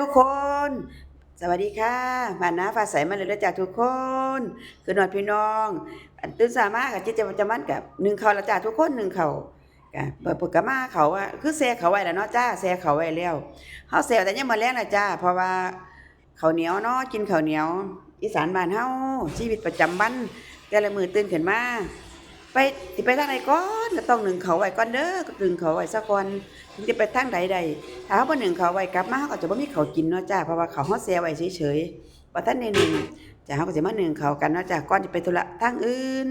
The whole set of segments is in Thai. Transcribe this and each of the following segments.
ทุกคน สวัสดีค่ะมานะฟ้าใสมาเลยแล้วจากทุกคนคือนอนพี่น้อง อันตื่นสามารถกับจิตจะมันกับหนึ่งเขาละจ้าทุกคนหนึ่งเขากะเปิดปกกะมาเขาว่าคือแซ่เขาไว้แล้วเนาะจ้าแซ่เขาไว้แล้วเฮาแซ่แต่ยังมาแรงนะจ้าเพราะว่าเขาเหนียวเนาะกินเขาเหนียว อีสานบ้านเฮาชีวิตประจำวันแต่ละมือตื่นขึ้นมา ไปสิไปทางไหนก่อนก็ต้องหนึ่งเขาไว้ก่อนเด้อก็หนึ่งเขาไว้ซะก่อนถึงจะไปทางใดใดถ้าเฮาบ่หนึ่งเขาไว้กลับมาเฮาก็จะบ่มีเขากินเนาะจ้าเพราะว่าเขาวเฮาแซ่ไว้เฉยๆบ่ทันได้หนึ่งจ้าเฮาก็สิมาหนึ่งเขากันเนาะจ้าก่อนจะไปธุระทางอื่น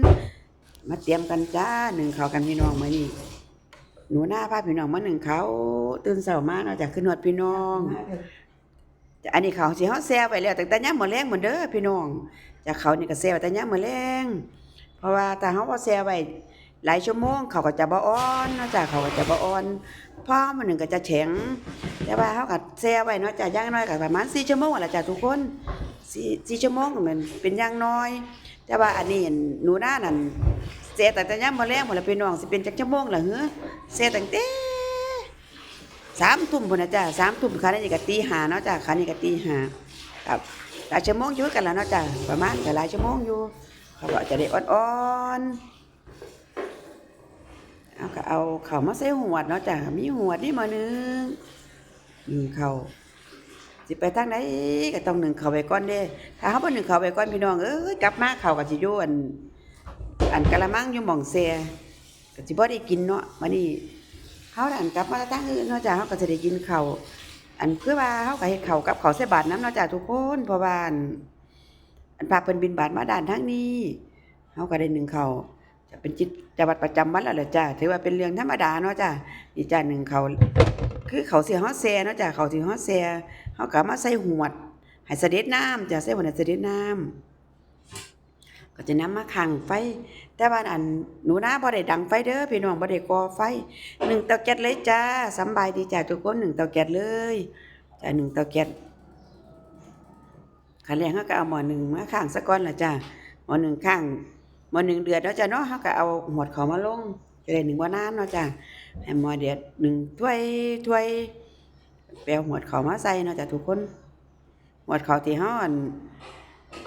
มาเตรียมกันจ้าหนึ่งเขากันพี่น้องมื้อนี้หนูหน้าพาพี่น้องมาหนึ่งเขาตื่นเช้ามาเนาะจ้าขึ้นฮอดพี่น้องจะอันนี้เขาสิเฮาแซ่ไว้แล้วตั้งแต่ยามมื้อแลงหมดเด้อพี่น้องจ้าเขานี่ก็แซ่ไว้แต่ยามมื้อแลง เพราะว่าถ้าเฮาบ่แช่ไว้หลายชั่วโมงเขาก็จะบ่อ่อนนาะจ้ะเขาก็จะบ่อ่อนพอมันหนึ่งก็จะแข็งแต่ว่าเฮาก็แช่ไว้เนาะจ้ะอย่างน้อยก็ประมาณ4ชั่วโมงนั่นล่ะจ้ะทุกคน4 4ชั่วโมงมันเป็นย่างน้อย แต่ว่าอันนี้หนูหน้านั่นแช่ตั้งแต่ยามมื้อแลงพุ่นล่ะพี่น้องสิเป็นจักชั่วโมงล่ะเหรอแช่ตั้งแต่3ทุ่มพุ่นนะจ้ะ3ทุ่มคันนี้ก็ตีหาเนาะจ้ะคันนี้ก็ตีหาครับหลายชั่วโมงอยู่กันแล้วเนาะจ้ะประมาณก็หลายชั่วโมงอยู่ เขาก็จะได้อ่อนๆเอาก็เอาเข่ามาใส่หัวดเนาะจ้ะมีหัวดนี่มาหนึงหนึ่งเขาสิไปทางไหนก็ต้องหนึ่งเข่าไปก่อนเด้ถ้าเขาบ่หนึ่งเข่าไปก่อนพี่น้องเอ้ยกลับมาเข่าวก็สิอยู่อันอันกะละมังอยู่หม่องแซ่ก็สิบ่ได้กินเนาะมื้อนี้เฮาอันกลับมาทางอื่นเนาะจ้ะเฮาก็จะได้กินเข้าอันคือว่าเฮาก็เฮ็ดข้ากับเขาวใส่บาตรนำเนาะจ้ะทุกคนพราะว่าน อันพาเพิ่นบินบาตมาด้านทางนี้เฮาก็ได้หนึ่งเขาจะเป็นจิตจะวัดประจำวันแล้วแหละจ้าถือว่าเป็นเรื่องธรรมดาเนาะจ้านี่จ้าหนึ่งเขาคือเขาเสียเฮาแซ่เนาะจ้าเขาวที่เฮาแซ่เฮาก็เอามาใส่หวดให้เสด็จน้ำจ้าใส่หวดให้เสด็จน้ำก็จะนำมาขังไฟ แต่ว่าอันหนูนาบ่ได้ดังไฟเด้อพี่น้องบ่ได้ก่อไฟหนึ่งเตาแก๊สเลยจ้าสบายดีจ้าทุกคนหนึ่งเตาแก๊สเลยจ้าหนึ่งเตาแก๊ส ขันแรงเขาก็เอาหมอหนึ่งมาข้างสะก้อนละจ้ะหมอหนึ่งข้างหมอหนึ่งเดือดแล้วจ้ะเนาะเขาก็เอาหมดเขามาลงจะได้หนึ่งบ่อน้ำเนาะจ้ะให้หมอเดือดหนึ่งถ้วยถ้วยแปลวหมดเขามาใส่เนาะจ้ะทุกคนหมดเขาที่ห้อน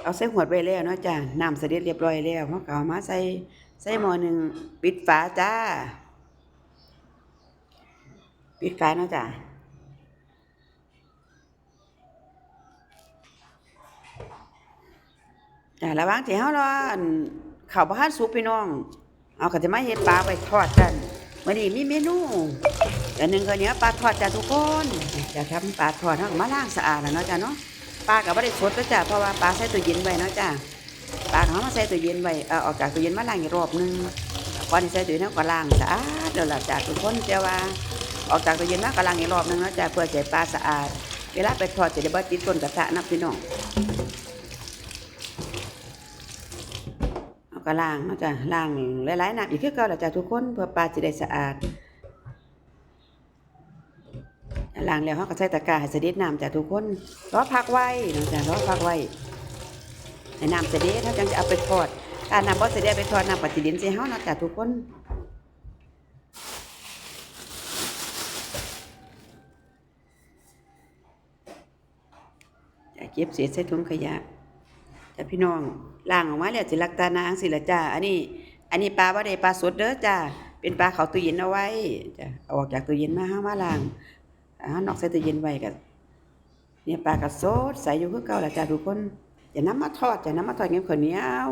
เอาใส่หวดไปแล้วเนาะจ้ะน้ำเสด็จเรียบร้อยแล้วเขาก็เอามาใส่ใส่หมอหนึ่งปิดฝาจ้าปิดฝาเนาะจ้ะ จ้ะระว่างที่เฮารออั่นข้าวบ่ทันสุกพี่น้อง เอาก็จะมาเฮ็ดปลาไปทอดกันมื้อนี้มีเมนูอันหนึงก็เนี้ยปลาทอดจ้ะทุกคนจะทำปลาทอดเฮาก็มาล้างสะอาดแล้วเนาะจ้ะเนาะปลาก็บ่ได้สดแล้วจ้ะเพราะว่าปลาใส่ตู้เย็นไว้เนาะจ้ะปลาเอามาใส่ตู้เย็นไว้เอาออกจากตู้เย็นมาล้างอีกรอบหนึงก่อนที่ใส่ตู้เย็นเราก็ล้างสะอาดแล้วล่ะจ้ะทุกคนแต่ว่าออกจากตู้เย็นมาก็ล้างอีกรอบหนึงเนาะจ้ะเพื่อให้ปลาสะอาด เวลาไปทอดจะได้บ่ติดก้นกระทะนะพี่น้อง เอา ก็ล้างเนาะจ้ะล้างหลายๆน้ำอีกคือเก่าละจ้ะทุกคนเพื่อปลาจะได้สะอาดล้างแล้วเขาก็ใส่ตะกร้าให้เสด็จน้ำจ้ะทุกคนรอพักไว้เนาะจ้ะรอพักไว้ให้น้ำเสด็จเขาจังจะเอาไปทอดการน้ำบ่เสด็จไปทอดน้ำปฏิดินใส่เฮาเนาะจ้ะทุกคนจะเก็บเศษใส่ถุงขยะ จ้ะพี่น้องล้างออกมาแล้วสิลักตานางสิละจ้าอันนี้ อันนี้ปลาบ่ได้ปลาสดเด้อจ้าเป็นปลาเขาตู้เย็นเอาไว้จ้ะเอาออกจากตู้เย็นมาเฮามาล้างอานอกใส่ตู้เย็นไว้ก็เนี่ยปลากระสดใส่อยู่คือเก่าละจ้าทุกคนจะนำมาทอดจะนำมาทอดกับข้าวเหนียว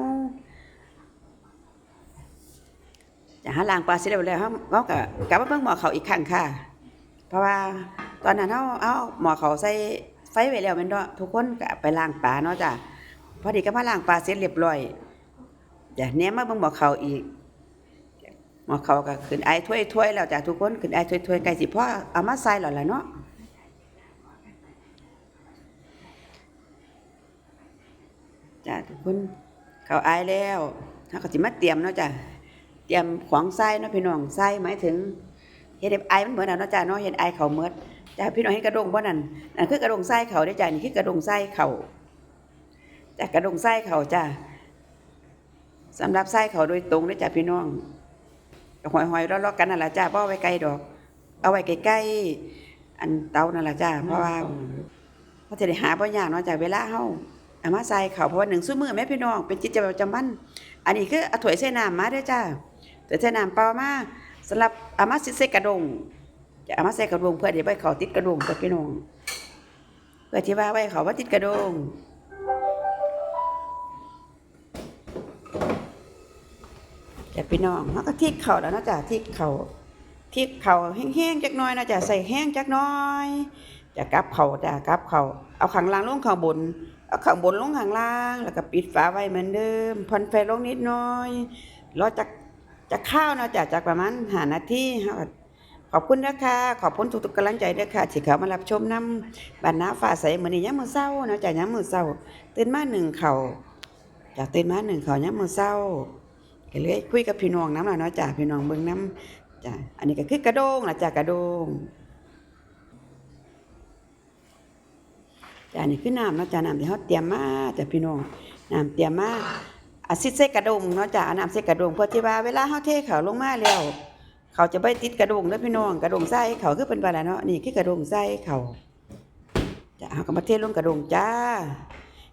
จะหาล้างปลาเสร็จแล้วแล้วเฮาก็กลับมาเบิ่งหมอเขาอีกครั้งค่ะ เพราะว่าตอนนั้นเฮาเอาหมอเขาใส่ไฟไว้แล้วแม่นทุกคนก็ไปล้างปลาเนาะจ้ะ พอดีก็มาล้างปลาเสร็จเรียบร้อยจ้ะแหนมมาเบิ่งหมอเขาอีกหมอเขาก็ขึ้นไอถ้วยถ้วยแล้วจ้ะทุกคนขึ้นไอถ้วยถ้วยๆใกล้สิพอเอามาใส่แล้วล่ะเนาะจ้ะทุกคนเขาไอแล้วถ้าก็สิมาเตรียมเนาะจ้ะเตรียมของใส่เนาะพี่น้องใส่หมายถึงเฮ็ดให้ไอมันเหมือนเอาเนาะจ้ะเนาะเฮ็ดไอเขาวหมดจ้ะพี่น้องเห็นกระดงบ่นั่นนั่นคือกระดงไส้เขาได้จ้ะนี่คือกระดงไส้เขา จากกระดงไส้เขาจ้ะสำหรับไส้เขาโดยตรงเลยจ้ะพี่น้องหอยหอยๆรอๆกันนั่นแหละจ้ะเพราะเอาไว้ไกลดอก เอาไว้ใกล้ๆอันเตานั่นแหละจ้ะเพราะว่าเขาจะได้หาบ่ยากเนาะจากเวลาเฮาเอามาใส่เขาเพราะว่าหนึ่งซุมื้อแม่พี่น้องเป็นกิจวัตรประจำวันอันนี้คือเอาถ้วยใส่น้ำมาด้อจ้าถ้วยใส่น้ำเปล่ามาสำหรับเอามาใส่กระดงจะเอามาใส่กระดงเพื่อเดี๋ยวไว้เขาติดกระดงกับพี่น้องเพื่อที่ว่าไว้เขาว่าติดกระดง พี่น้องเขาก็ทิกเข่าแล้วนาะจ้ะทิกเข่าทิกเข่าแห้งๆจักน้อยนาะจ้ะใส่แห้งจักน้อยจะกลับเข่าจ้ะกลับเข่าเอาข้างล่างลงข้างบนเอาข้างบนลงข้างล่าง แล้วก็ปิดฝาไว้เหมือนเดิมผ่อนไฟลงนิดน้อยรอจากจากข้าวนาะจ้ะจากประมาณหานาทีเฮาขอบคุณนะคะขอบคุณทุกๆกำลังใจด้วยค่ะที่เขามารับชมน้ำบรรณาฟ้าใสเหมือนนี้ยามมื้อเช้านาะจ้ะยามมื้อเช้าตื่นมาหนึ่งเข่าจากตื่นมาหนึ่งเข่ายามมื้อเช้า ก็เลยคุยกับพี่น้องน้ำล่ะเนาะจ้ะพี่น้องเบิ่งน้ำจ้ะอันนี้ก็คือกระโดงละจ้ะกระโดงจ้ะอันนี้คือน้ำเนาะจ้ะน้ำที่เขาเตรียมมาจ้ะพี่น้องน้ำเตรียมมาอาซิดใส่กระดงเนาะจ้ะเอาน้ำใส่กระดงเพื่อที่ว่าเวลาเขาเทเขาลงมาแล้ว เขาจะไปติดกระดงเด้อพี่น้องกระดงใส่เขาคือเป็นว่าล่ะเนาะนี่คือกระดงใส่เขาจ้ะเขาก็มาเทลงกระดงจ้า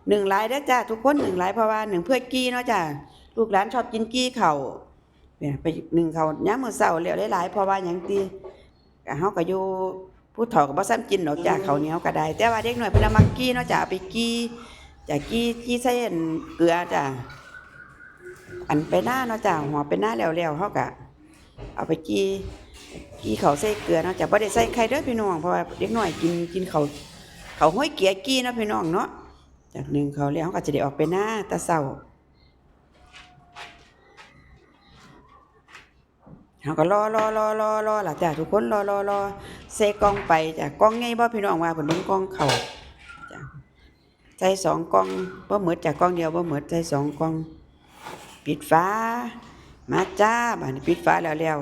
หนึ่งลายเด้จ้ะทุกคนหนึ่งลายเพราะว่าหนึ่งเพื่อกี้เนาะจ้ะ ลูกหลานชอบกินกี้เขาวเนี่ยไปหนึ่งเขาย้ำมือเช้าแล้วหลายๆเพราะว่าหยังตีเฮาก็อยู่ผู้เฒ่าก็บ่ซ้ำกินดอกจ้าข้าเนียก็ได้ แต่ว่าเด็กหน้อยเพิ่นเอามากี้เนาะจ้าเอาไปกี้จากกี้กี้ใส่อันเกลือจ้าอันไปหน้าเนาะจ้าหัวไปหน้าแล้วๆเฮาก็เอาไปกี้กี้เขาใส่เกลือเนาะจ้าบ่ได้ใส่ไข่เด้อพี่น้องเพราะว่าเด็กหน้อยกินกินเขาเขาห้อยเกียกี้เนาะพี่น้องเนาะจากหนึ่งเขาแล้วเฮาก็จะได้ออกไปหน้าต่เช้า เขาก็รอรอรอรอรอล่ะจ้ะทุกคนรอรอรอเซกล้องไปจ้ะกล้องไงบ่พี่น้องว่าเพิ่นเบิ่งกล้องเข้าจ้ะใส่สองกล้องบ่หมดจ้ะกล้องเดียวบ่หมดใส่สองกล้อง ปิดฝามาจ้าบัดนี้ปิดฝาแล้วแล้ว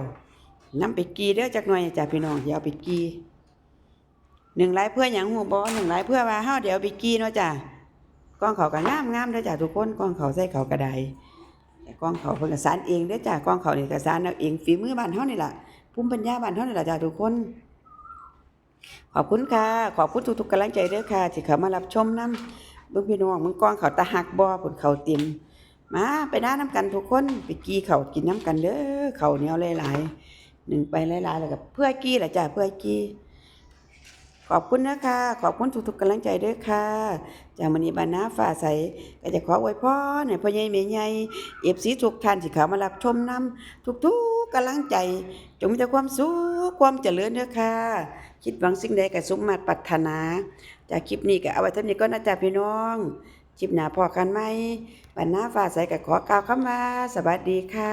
น้ำไปกีเด้อจักหน่อยจ้ะพี่น้องอย่าเอาไปกีหนึ่งหลเพื่อหยังฮู้บ่หนึ่งหลเพื่อว่าเฮาเดี๋ยวเอาไปกีเนาะจ้ะกล้องเขาก็งามงามเด้อจ้ะทุกคนกล้องเขาใส่เขาก็ได แต่กล้องเขาเพิ่นก็สานเองเด้อจ้าก้องเขานี่ก็สานเอาเองฝีมือบ้านเฮานี่ล่ะภูมิปัญญาบ้านเฮานี่ล่ะจ้าทุกคน ขอบคุณค่ะ ขอบคุณทุกๆกำลังใจเด้อค่ะ ที่เข้ามารับชมนํเบิ่งพี่น้องมึงก้องเขาตาหักบ่ผลเขาเต็มมาไปน้าน้ำกันทุกคนไปกี้เขากินน้ำกันเด้อเขาเหนียวหลายๆหนึ่งไปหลายๆแล้วก็เพื่อกี้ล่ะจ้าเพื่อกี้ ขอบคุณนะคะ ขอบคุณทุกๆกำลังใจด้อค่ะ จากมื้อนี้บ้านาฟ้าใสก็จะขออวยพรให้พ่อใหญ่แม่ใหญ่เอฟซีทุกท่านที่เขามารับชมนำทุกๆกำลังใจ จงมีแต่ความสุขความเจริญเด้อค่ะ คิดหวังสิ่งใดก็สมมาตรปรารถนา จากคลิปนี้ก็เอาไว้เท่านี้ก็นะจ๊ะพี่น้องคลิปหนาพอกันไหมบันาฟ้าใสก็ขอกล่าวคำว่าสวัสดีค่ะ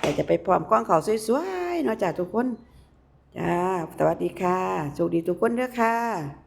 แต่จะไปพร้อมกล้องเขาสวยๆเนาะจ้ะทุกคน จ้าสวัสดีค่ะโชคดีทุกคนเด้อค่ะ